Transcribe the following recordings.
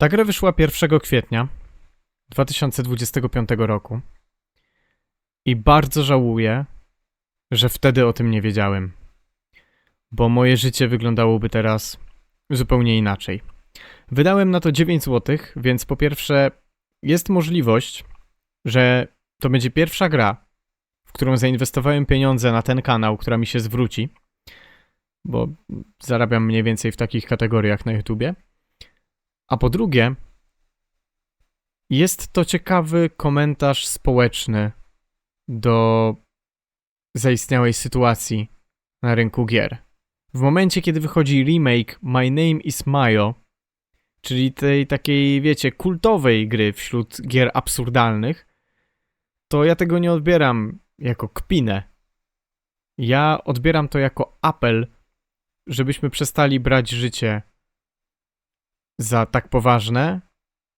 Ta gra wyszła 1 kwietnia 2025 roku i bardzo żałuję, że wtedy o tym nie wiedziałem, bo moje życie wyglądałoby teraz zupełnie inaczej. Wydałem na to 9 zł, więc po pierwsze jest możliwość, że to będzie pierwsza gra, w którą zainwestowałem pieniądze na ten kanał, która mi się zwróci, bo zarabiam mniej więcej w takich kategoriach na YouTubie. A po drugie, jest to ciekawy komentarz społeczny do zaistniałej sytuacji na rynku gier. W momencie, kiedy wychodzi remake My Name is Mayo, czyli tej takiej, wiecie, kultowej gry wśród gier absurdalnych, to ja tego nie odbieram jako kpinę. Ja odbieram to jako apel, żebyśmy przestali brać życie za tak poważne,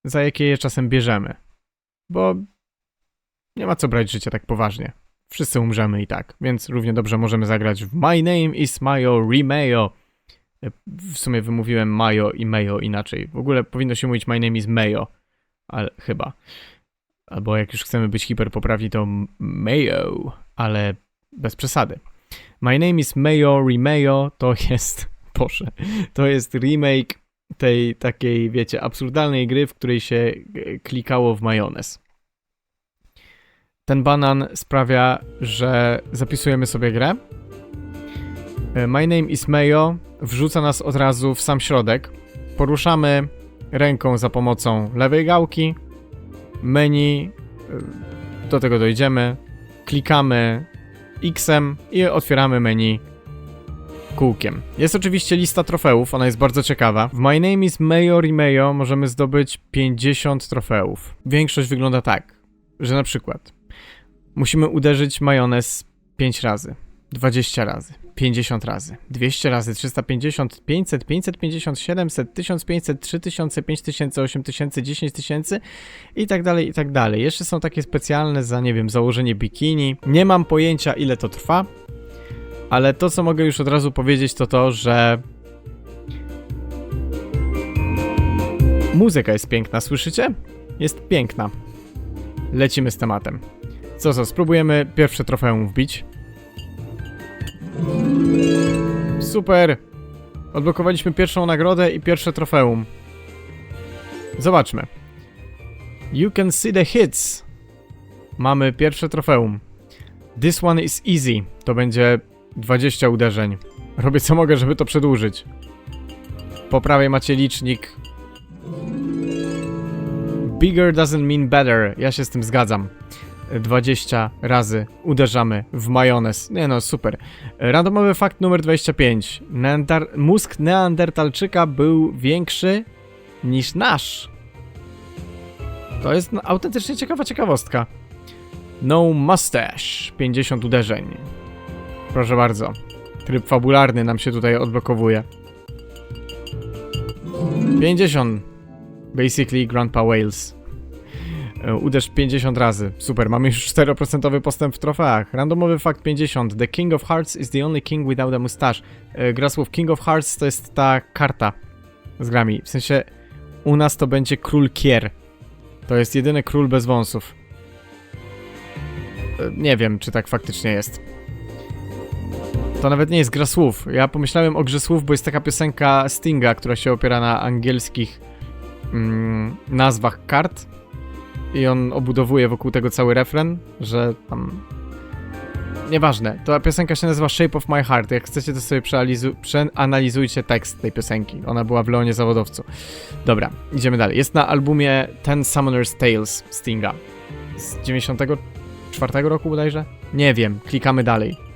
za jakie je czasem bierzemy. Bo nie ma co brać życia tak poważnie. Wszyscy umrzemy i tak, więc równie dobrze możemy zagrać w My Name is Mayo Remayo. W sumie wymówiłem Mayo i Mayo inaczej. W ogóle powinno się mówić My Name is Mayo, ale chyba. Albo jak już chcemy być hiperpoprawni, to Mayo, ale bez przesady. My Name is Mayo Remayo to jest, Boże, to jest remake tej takiej, wiecie, absurdalnej gry, w której się e, klikało w majonez. Ten banan sprawia, że zapisujemy sobie grę. E, My name is Mayo wrzuca nas od razu w sam środek. Poruszamy ręką za pomocą lewej gałki. Menu, e, do tego dojdziemy. Klikamy X-em i otwieramy menu kółkiem. Jest oczywiście lista trofeów, ona jest bardzo ciekawa. W My Name is Mayo Mayo możemy zdobyć 50 trofeów. Większość wygląda tak, że na przykład musimy uderzyć majonez 5 razy, 20 razy, 50 razy, 200 razy, 350, 500, 550, 700, 1500, 3000, 5000, 8000, 10 tysięcy i tak dalej, i tak dalej. Jeszcze są takie specjalne za, nie wiem, założenie bikini. Nie mam pojęcia ile to trwa, ale to, co mogę już od razu powiedzieć, to to, że muzyka jest piękna, słyszycie? Jest piękna. Lecimy z tematem. Co co, spróbujemy pierwsze trofeum wbić. Super! Odblokowaliśmy pierwszą nagrodę i pierwsze trofeum. Zobaczmy. You can see the hits. Mamy pierwsze trofeum. This one is easy. To będzie 20 uderzeń. Robię co mogę, żeby to przedłużyć. Po prawej macie licznik. Bigger doesn't mean better. Ja się z tym zgadzam. 20 razy uderzamy w majonez. Nie no, super. Randomowy fakt numer 25. Neandar mózg Neandertalczyka był większy niż nasz. To jest autentycznie ciekawa ciekawostka. No mustache. 50 uderzeń. Proszę bardzo. Tryb fabularny nam się tutaj odblokowuje. 50. Basically Grandpa Wales. E, Uderz 50 razy. Super, mamy już 4% postęp w trofeach. Randomowy fakt 50. The King of Hearts is the only king without a mustache. E, Gra słów King of Hearts to jest ta karta z grami. W sensie u nas to będzie król Kier. To jest jedyny król bez wąsów. E, Nie wiem, czy tak faktycznie jest. To nawet nie jest gra słów. Ja pomyślałem o grze słów, bo jest taka piosenka Stinga, która się opiera na angielskich mm, nazwach kart. I on obudowuje wokół tego cały refren, że tam. Nieważne. Ta piosenka się nazywa Shape of My Heart. Jak chcecie, to sobie przeanalizu- przeanalizujcie tekst tej piosenki. Ona była w Leonie Zawodowcu. Dobra, idziemy dalej. Jest na albumie Ten Summoner's Tales Stinga. Z 94 roku bodajże? Nie wiem. Klikamy dalej.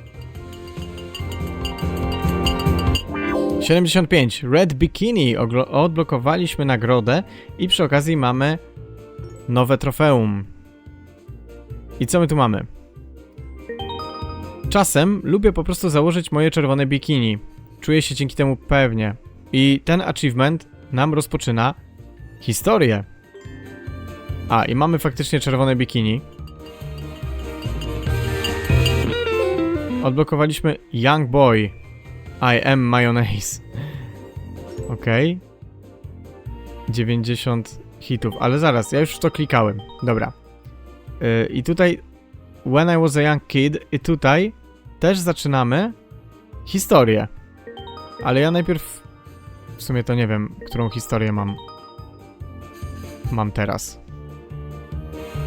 75. Red Bikini. Odblokowaliśmy nagrodę i przy okazji mamy nowe trofeum. I co my tu mamy? Czasem lubię po prostu założyć moje czerwone bikini. Czuję się dzięki temu pewnie. I ten achievement nam rozpoczyna historię. A, i mamy faktycznie czerwone bikini. Odblokowaliśmy Young Boy. I am mayonnaise. Okej. 90 hitów, ale zaraz, ja już to klikałem. Dobra. Yy, I tutaj When I was a young kid i tutaj też zaczynamy historię. Ale ja najpierw w sumie to nie wiem, którą historię mam mam teraz.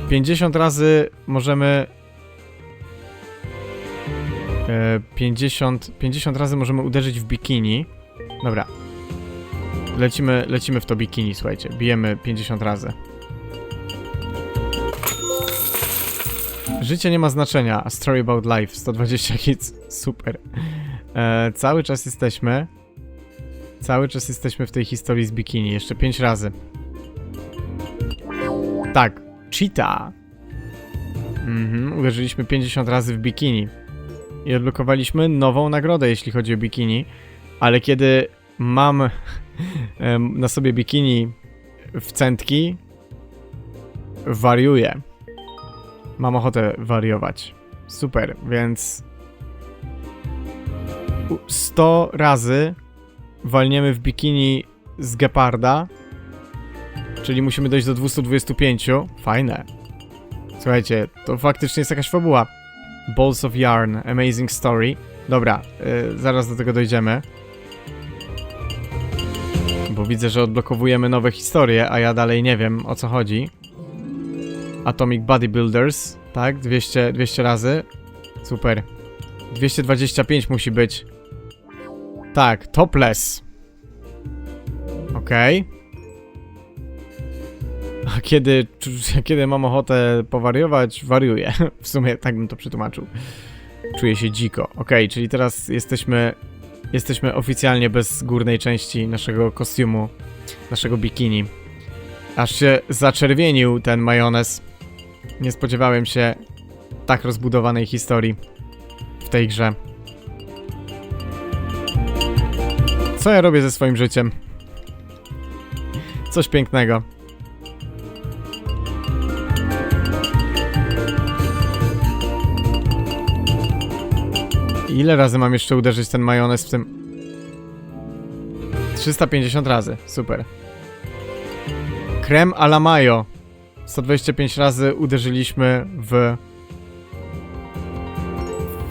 50 razy możemy 50 50 razy możemy uderzyć w bikini. Dobra. Lecimy, lecimy w to bikini, słuchajcie. Bijemy 50 razy. Życie nie ma znaczenia. A story about life. 120 hits. Super. E, cały czas jesteśmy. Cały czas jesteśmy w tej historii z bikini. Jeszcze 5 razy. Tak. Cheetah. Mhm. Uderzyliśmy 50 razy w bikini. I odblokowaliśmy nową nagrodę, jeśli chodzi o bikini. Ale kiedy mam na sobie bikini w centki, wariuję. Mam ochotę wariować. Super, więc u- 100 razy walniemy w bikini z geparda, czyli musimy dojść do 225. Fajne. Słuchajcie, to faktycznie jest jakaś fabuła. Balls of Yarn, Amazing Story. Dobra, y, zaraz do tego dojdziemy. Bo widzę, że odblokowujemy nowe historie, a ja dalej nie wiem o co chodzi. Atomic Bodybuilders, tak? 200, 200 razy. Super. 225 musi być. Tak, topless. Okej. A kiedy, kiedy mam ochotę powariować, wariuję. W sumie tak bym to przetłumaczył. Czuję się dziko. Okej, czyli teraz jesteśmy jesteśmy oficjalnie bez górnej części naszego kostiumu, naszego bikini. Aż się zaczerwienił ten majonez. Nie spodziewałem się tak rozbudowanej historii w tej grze. Co ja robię ze swoim życiem? Coś pięknego. Ile razy mam jeszcze uderzyć ten majonez w tym? 350 razy, super. Krem a la mayo. 125 razy uderzyliśmy w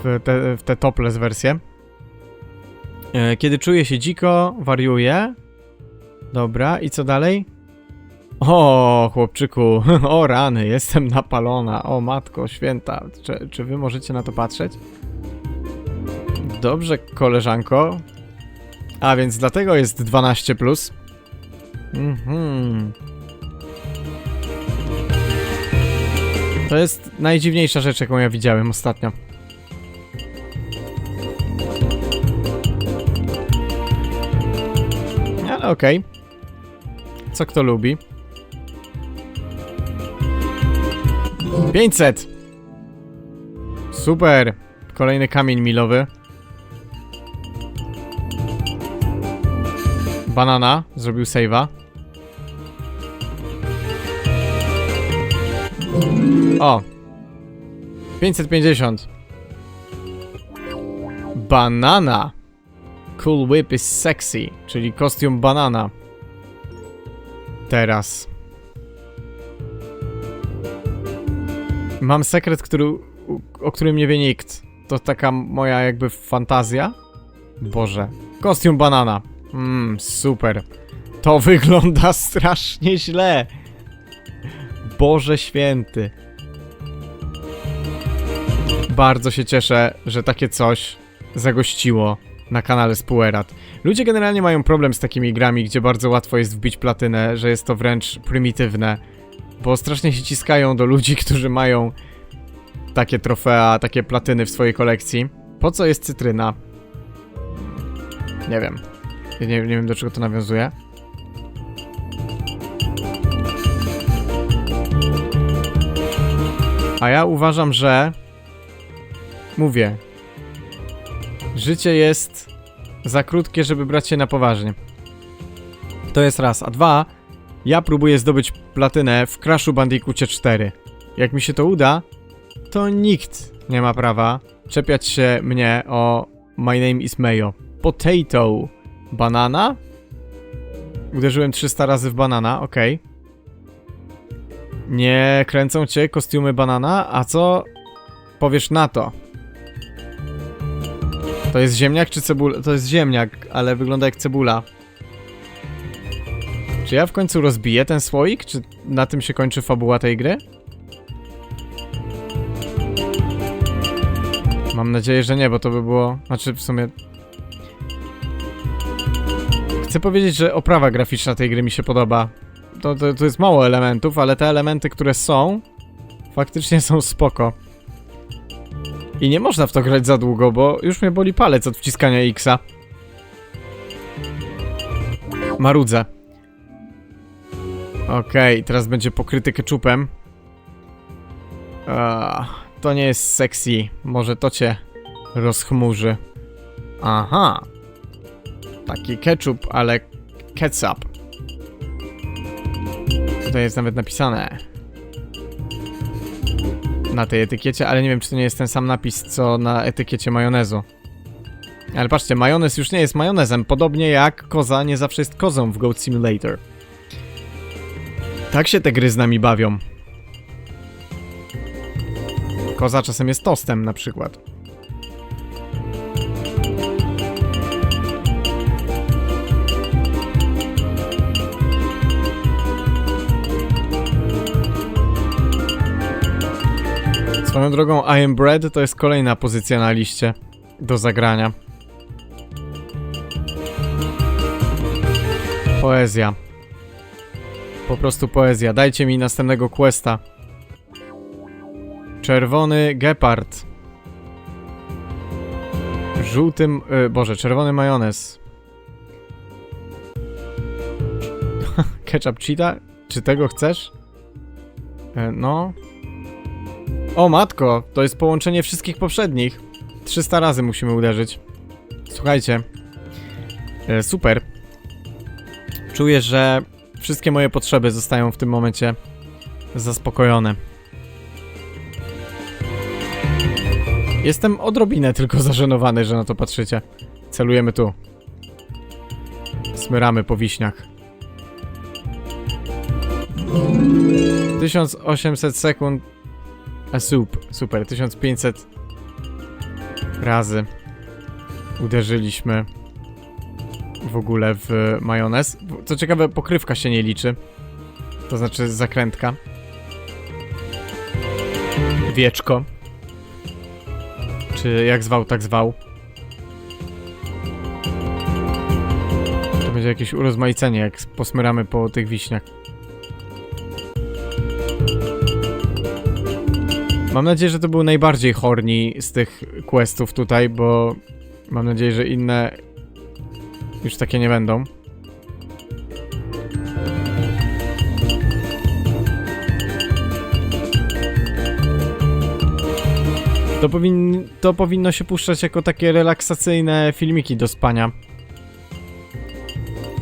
w te, w te topless wersje. E, Kiedy czuję się dziko, wariuję. Dobra, i co dalej? O, chłopczyku, o rany, jestem napalona. O matko święta, czy, czy wy możecie na to patrzeć? Dobrze, koleżanko. A więc dlatego jest 12 plus. Mhm. To jest najdziwniejsza rzecz, jaką ja widziałem ostatnio. Ale okej. Co kto lubi. 500! Super! Kolejny kamień milowy. Banana zrobił save'a. O! 550. Banana! Cool whip is sexy, czyli kostium banana. Teraz. Mam sekret, który, o którym nie wie nikt. To taka moja jakby fantazja. Boże. Kostium banana. Mmm, super. To wygląda strasznie źle. Boże święty. Bardzo się cieszę, że takie coś zagościło na kanale Spuerat. Ludzie generalnie mają problem z takimi grami, gdzie bardzo łatwo jest wbić platynę, że jest to wręcz prymitywne, bo strasznie się ciskają do ludzi, którzy mają takie trofea, takie platyny w swojej kolekcji. Po co jest cytryna? Nie wiem. Nie, nie wiem do czego to nawiązuje. A ja uważam, że mówię. Życie jest za krótkie, żeby brać się na poważnie. To jest raz. A dwa, ja próbuję zdobyć platynę w Crashu Bandicoocie 4. Jak mi się to uda, to nikt nie ma prawa czepiać się mnie o My name is Mayo. Potato. Banana? Uderzyłem 300 razy w banana, okej. Nie kręcą cię kostiumy banana, a co powiesz na to? To jest ziemniak czy cebula? To jest ziemniak, ale wygląda jak cebula. Czy ja w końcu rozbiję ten słoik? Czy na tym się kończy fabuła tej gry? Mam nadzieję, że nie, bo to by było... Znaczy, w sumie... Chcę powiedzieć, że oprawa graficzna tej gry mi się podoba. To, to, to jest mało elementów, ale te elementy, które są, faktycznie są spoko. I nie można w to grać za długo, bo już mnie boli palec od wciskania X-a. Marudzę. Okej, teraz będzie pokryty keczupem. Ah, to nie jest sexy. Może to cię rozchmurzy. Aha. Taki ketchup, ale ketchup. Tutaj jest nawet napisane. Na tej etykiecie, ale nie wiem, czy to nie jest ten sam napis, co na etykiecie majonezu. Ale patrzcie, majonez już nie jest majonezem, podobnie jak koza nie zawsze jest kozą w Goat Simulator. Tak się te gry z nami bawią. Koza czasem jest tostem na przykład. Swoją drogą, I Am Bread to jest kolejna pozycja na liście do zagrania. Poezja. Po prostu poezja. Dajcie mi następnego questa. Czerwony gepard. Żółtym... Y, Boże, czerwony majonez. Ketchup cheetah? Czy tego chcesz? E, no. O matko, to jest połączenie wszystkich poprzednich. 300 razy musimy uderzyć. Słuchajcie. E, super. Czuję, że wszystkie moje potrzeby zostają w tym momencie zaspokojone. Jestem odrobinę tylko zażenowany, że na to patrzycie. Celujemy tu. Smyramy po wiśniach. 1800 sekund. A sup. Super. 1500 razy uderzyliśmy w ogóle w majonez. Co ciekawe, pokrywka się nie liczy. To znaczy zakrętka. Wieczko. Czy jak zwał, tak zwał. To będzie jakieś urozmaicenie, jak posmyramy po tych wiśniach. Mam nadzieję, że to był najbardziej horni z tych questów tutaj, bo mam nadzieję, że inne już takie nie będą. To, powin to powinno się puszczać jako takie relaksacyjne filmiki do spania.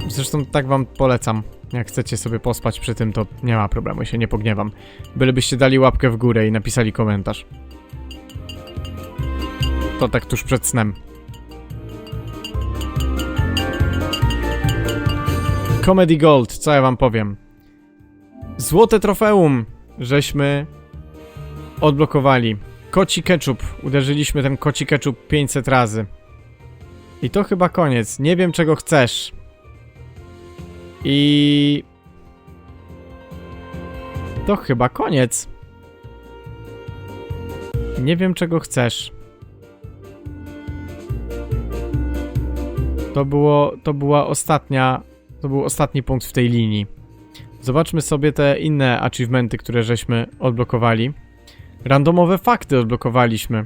Zresztą tak wam polecam. Jak chcecie sobie pospać przy tym, to nie ma problemu, się nie pogniewam. Bylebyście dali łapkę w górę i napisali komentarz. To tak tuż przed snem. Comedy Gold, co ja wam powiem? Złote trofeum, żeśmy odblokowali. Koci ketchup. Uderzyliśmy ten koci ketchup 500 razy. I to chyba koniec. Nie wiem czego chcesz. I... To chyba koniec. Nie wiem czego chcesz. To było, to była ostatnia, to był ostatni punkt w tej linii. Zobaczmy sobie te inne achievementy, które żeśmy odblokowali. Randomowe fakty odblokowaliśmy.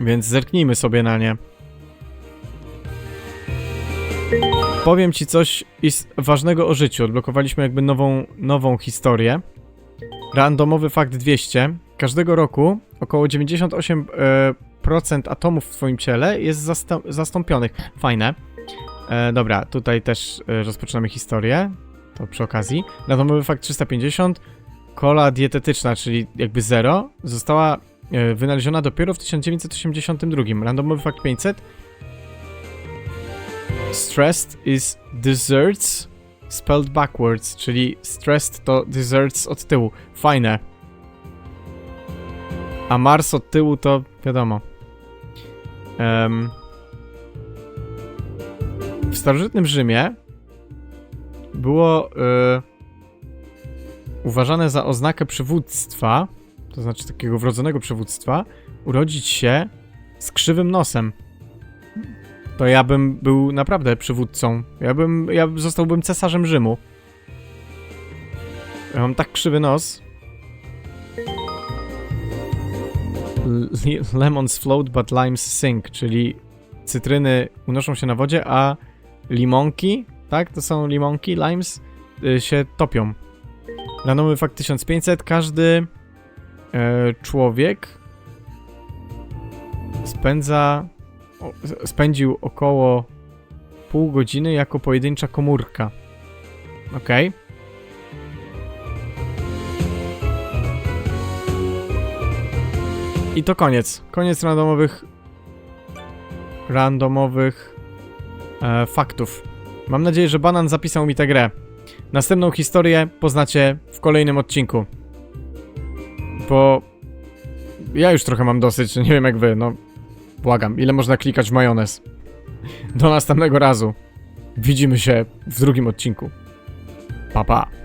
Więc zerknijmy sobie na nie. Powiem ci coś ważnego o życiu. Odblokowaliśmy jakby nową, nową historię. Randomowy fakt 200. Każdego roku około 98% e, atomów w twoim ciele jest zastąpionych. Fajne. E, dobra, tutaj też e, rozpoczynamy historię. To przy okazji. Randomowy fakt 350. Kola dietetyczna, czyli jakby zero, została wynaleziona dopiero w 1982. Randomowy fakt 500. Stressed is desserts spelled backwards, czyli stressed to desserts od tyłu. Fajne. A Mars od tyłu to wiadomo. Em, w starożytnym Rzymie było y, uważane za oznakę przywództwa, to znaczy takiego wrodzonego przywództwa, urodzić się z krzywym nosem. To ja bym był naprawdę przywódcą. Ja bym, ja zostałbym cesarzem Rzymu. Ja mam tak krzywy nos. Lemons float but limes sink, czyli cytryny unoszą się na wodzie, a limonki, tak, to są limonki, limes, y, się topią. Ranowy fakt 1500, każdy e, człowiek spędza, spędził około pół godziny jako pojedyncza komórka. Okej. I to koniec. Koniec randomowych randomowych e, faktów. Mam nadzieję, że Banan zapisał mi tę grę. Następną historię poznacie w kolejnym odcinku. Bo ja już trochę mam dosyć, nie wiem jak wy, no błagam, ile można klikać w majonez. Do następnego razu. Widzimy się w drugim odcinku. Pa pa.